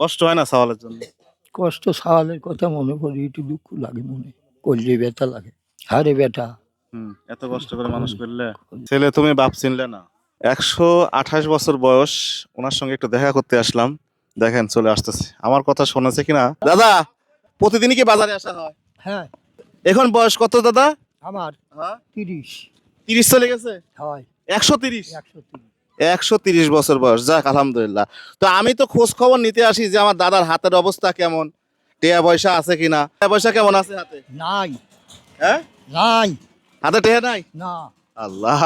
কষ্ট হয় না সওয়ালের জন্য? কষ্ট সাওয়ালের কথা মনে করি একটু দুঃখ লাগে মনে। করলে ব্যথা লাগে। হারে ব্যথা। হুম এত কষ্ট করে মানুষ করলে? ছেলে তুমি বাপ চিনলে না? একশো আঠাশ বছর বয়স ওনার সঙ্গে একটু দেখা করতে আসলাম। দেখেন চলে আসতেছে। আমার কথা শুনেছে কিনা? দাদা প্রতিদিনই কি বাজারে আসা হয়? হ্যাঁ। এখন বয়স কত দাদা? আমার হ্যাঁ? তিরিশ। তিরিশ চলে গেছে? হয়। একশো তিরিশ? একশো তিরিশ। একশো তিরিশ বছর বয়স যাক আলহামদুলিল্লাহ। তো আমি তো খোঁজ খবর নিতে আসি যে আমার দাদার হাতের অবস্থা কেমন টেয়া পয়সা আছে কিনা? টেয়া পয়সা কেমন আছে হাতে? নাই। হ্যাঁ? নাই। হাতে টেয়া নাই? না। আল্লাহ।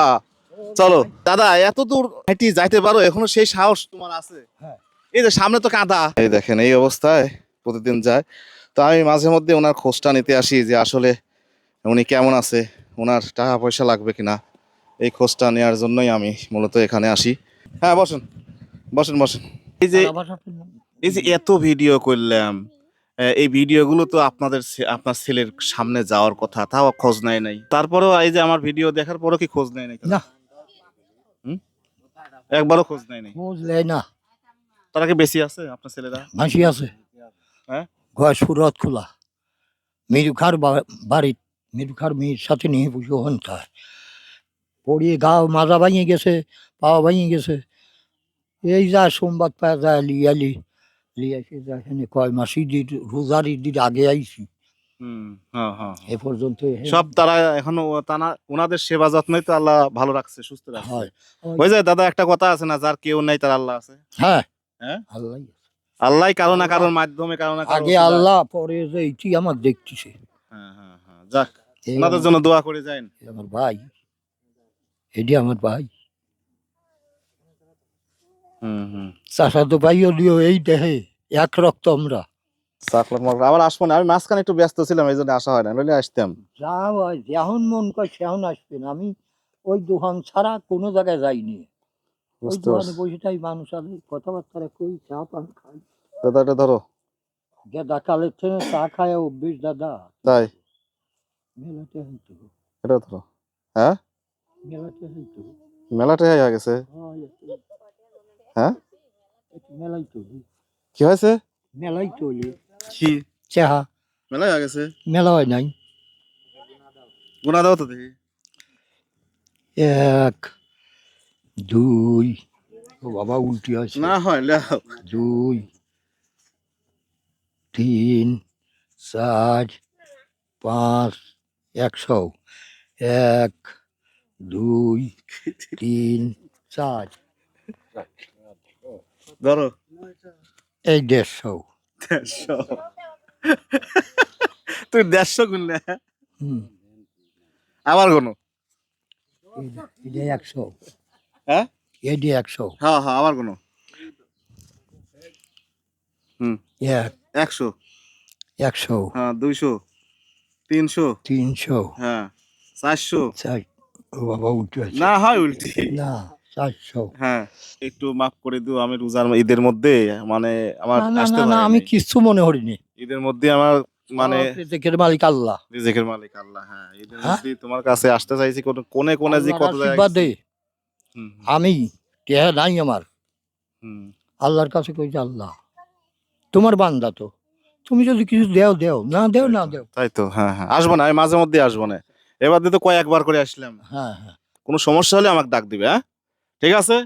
চলো দাদা এত দূর হেঁটে যাইতে পারো এখনও সেই সাহস তোমার আছে? হ্যাঁ। এই যে সামনে তো কাদা। এই দেখেন এই অবস্থায় প্রতিদিন যায়। তো আমি মাঝে মধ্যে ওনার খোঁজটা নিতে আসি যে আসলে উনি কেমন আছে ওনার টাকা পয়সা লাগবে কিনা। এই খোঁজটা নেওয়ার জন্যই আমি মূলত এখানে আসি। হ্যাঁ বসেন বসেন বসেন। এই যে এই যে এত ভিডিও করলাম এই ভিডিওগুলো তো আপনাদের আপনার ছেলের সামনে যাওয়ার কথা তাও খোঁজ নেয় নাই। তারপরেও এই যে আমার ভিডিও দেখার পরও কি খোঁজ নেয় নাই না। একবারও খোঁজ নেয় নাই? বুঝলে না। তারা কি বেশি আছে আপনার ছেলেরা? ভাসি আছে। হ্যাঁ? ঘর সুরত খোলা। মিরুখার বাড়ির মিরুখার মেয়ের সাথে নিয়ে বসে হন তার। পড়িয়ে গা মাজা ভাঙিয়ে গেছে পা ভাঙিয়ে গেছে। এই যা সোমবার পাওয়া যায় লিয়ালি লিয়াসে যা এখানে কয় মাস ঈদের রোজার ঈদের আগে আইছি। হুম হ্যাঁ হ্যাঁ এ পর্যন্ত সব তারা এখনও তারা ওনাদের সেবা যত্নই তো আল্লাহ ভালো রাখছে সুস্থ রাখছে। হয়। ওই যে দাদা একটা কথা আছে না যার কেউ নাই তার আল্লাহ আছে। হ্যাঁ। হ্যাঁ? আল্লাহ আল্লাহ কারও না কারোর মাধ্যমে কারও না আগে আল্লাহ পরে যে এইটি আমার দেখতেছে। হ্যাঁ হ্যাঁ হ্যাঁ যাক ওনাদের জন্য দোয়া করে এ আমার ভাই। এটি আমার ভাই। চাষা তো দিও এই দেহে এক রক্ত আমরা। আবার আসব না। আমি মাঝখানে একটু ব্যস্ত ছিলাম এই জন্য আসা হয় না। নইলে আসতাম। যা হয় যেমন মন করে সেমন আসবেন আমি ওই দোকান ছাড়া কোনো জায়গায় যাইনি। ওই দোকানে বসে মানুষ আছে কথাবার্তা কই চা পান খাই দাদাটা ধরো। গেদা কালের থেকে চা খায় অভ্যেস দাদা। তাই? মেলাতে হইতো। এটা ধরো। হ্যাঁ? মেলাটাই হয়ে গেছে? হ্যাঁ মেলাই চলি। কি হয়েছে? মেলাই চলি। কি? চাহা। মেলা হয়ে গেছে? মেলা হয় নাই। গুণা দাও তো দেখি। এক দুই। ও বাবা উল্টি আছে না হয় লেও দুই তিন চার পাঁচ একশো। এক দুই তিন চার। ধরো। এই দেড়শো। দেড়শো। তুই দেড়শো গুনলে হুম। আবার কোনো একশো। হ্যাঁ? এটি একশো। হ্যাঁ হ্যাঁ আবার কোনো হুম। এক। একশো। একশো। হ্যাঁ দুইশো। তিনশো। তিনশো। হ্যাঁ চারশো। চার। ও বাবা উল্টি আছে। না হয় উল্টি। না চারশো। হ্যাঁ একটু মাফ করে দিও আমি রোজার ঈদের মধ্যে মানে আমার না না আসতে না না আমি নাই। কিচ্ছু মনে করিনি। ঈদের মধ্যে আমার মানে দেখের মালিক আল্লাহ। রিজিকের মালিক আল্লাহ হ্যাঁ ঈদের হ্যাঁ? মধ্যে তোমার কাছে আসতে চাইছি কোন কোনে কোনে যে আল্লাহর কত আশীর্বাদে। গেছি। হুম, আমি টেহা নাই আমার। হুম, আল্লাহর কাছে কইছে আল্লাহ। তোমার বান্দা তো। তুমি যদি কিছু দেও দেও। না দেও না দেও। তাই তো হ্যাঁ হ্যাঁ আসব না আমি মাঝে মধ্যে আসব না। এবার দিয়ে তো কয়েকবার করে আসলাম। হ্যাঁ হ্যাঁ। কোনো সমস্যা হলে আমাকে ডাক দিবে হ্যাঁ? ঠিক আছে?